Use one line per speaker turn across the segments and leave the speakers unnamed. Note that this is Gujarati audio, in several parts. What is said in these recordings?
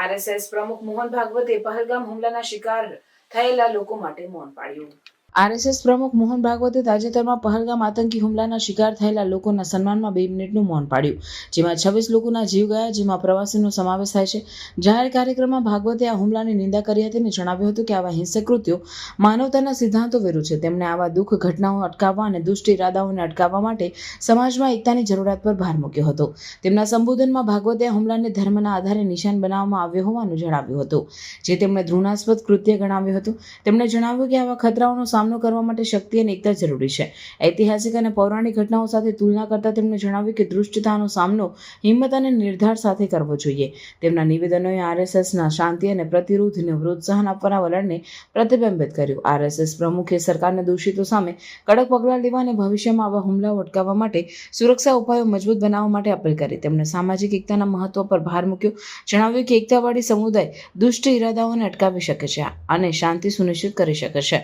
આરએસએસ પ્રમુખ મોહન ભાગવતે પહલગામ હુમલાના શિકાર થયેલા લોકો માટે મૌન પાડ્યું. આરએસએસ પ્રમુખ મોહન ભાગવતે તાજેતરમાં પહલગામ આતંકી હુમલાના શિકાર થયેલા લોકોના સન્માનમાં બે મિનિટનું મૌન પાડ્યું, જેમાં છવ્વીસ લોકોના જીવ ગયા, જેમાં પ્રવાસીનો સમાવેશ થાય છે. જાહેર કાર્યક્રમમાં ભાગવતે આ હુમલાની નિંદા કરી હતી અને જણાવ્યું હતું કે આવા હિંસક કૃત્યો માનવતાના સિદ્ધાંતો વિરુદ્ધ છે. તેમણે આવા દુઃખ, ઘટનાઓ અટકાવવા અને દુષ્ટ ઇરાદાઓને અટકાવવા માટે સમાજમાં એકતાની જરૂરિયાત પર ભાર મૂક્યો હતો. તેમના સંબોધનમાં ભાગવતે હુમલાને ધર્મના આધારે નિશાન બનાવવામાં આવ્યો હોવાનું જણાવ્યું હતું, જે તેમણે ધૃણાસ્પદ કૃત્ય ગણાવ્યું હતું. તેમણે જણાવ્યું કે આવા ખતરાઓનો સામનો કરવા માટે શક્તિ અને એકતા જરૂરી છે. ઐતિહાસિક અને પૌરાણિક ઘટનાઓ સાથે તુલના કરતા તેમણે જણાવ્યું કે દૃષ્ટતાનો સામનો હિંમત અને નિર્ધાર સાથે કરવો જોઈએ. તેમના નિવેદનોએ આરએસએસના શાંતિ અને પ્રતિરોધને પ્રોત્સાહન આપવાના વલણને પ્રતિબિંબિત કર્યું. આરએસએસ પ્રમુખે સરકારને દોષિતો સામે કડક પગલાં લેવા અને ભવિષ્યમાં આવા હુમલાઓ અટકાવવા માટે સુરક્ષા ઉપાયો મજબૂત બનાવવા માટે અપીલ કરી. તેમણે સામાજિક એકતાના મહત્વ પર ભાર મૂક્યો. જણાવ્યું કે એકતાવાળી સમુદાય દુષ્ટ ઇરાદાઓને અટકાવી શકે છે અને શાંતિ સુનિશ્ચિત કરી શકે છે.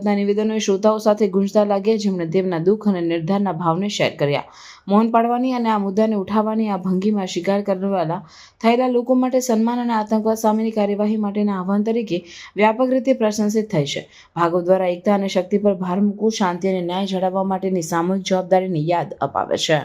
ભાગવતના નિવેદનોએ શ્રોતાઓ સાથે ગુંજતા લાગ્યા, જેમણે તેમના દુઃખ અને નિર્ધારના ભાવને શેર કર્યા. મૌન પાડવાની અને આ મુદ્દાને ઉઠાવવાની આ ભંગીમાં શિકાર કરવાના, થયેલા લોકો માટે સન્માન અને આતંકવાદ સામેની કાર્યવાહી માટેના આહવાન તરીકે વ્યાપક રીતે પ્રશંસિત થઈ છે. ભાગવત દ્વારા એકતા અને શક્તિ પર ભાર મૂકવું, શાંતિ અને ન્યાય જાળવવા માટેની સામૂહિક જવાબદારીની યાદ અપાવે છે.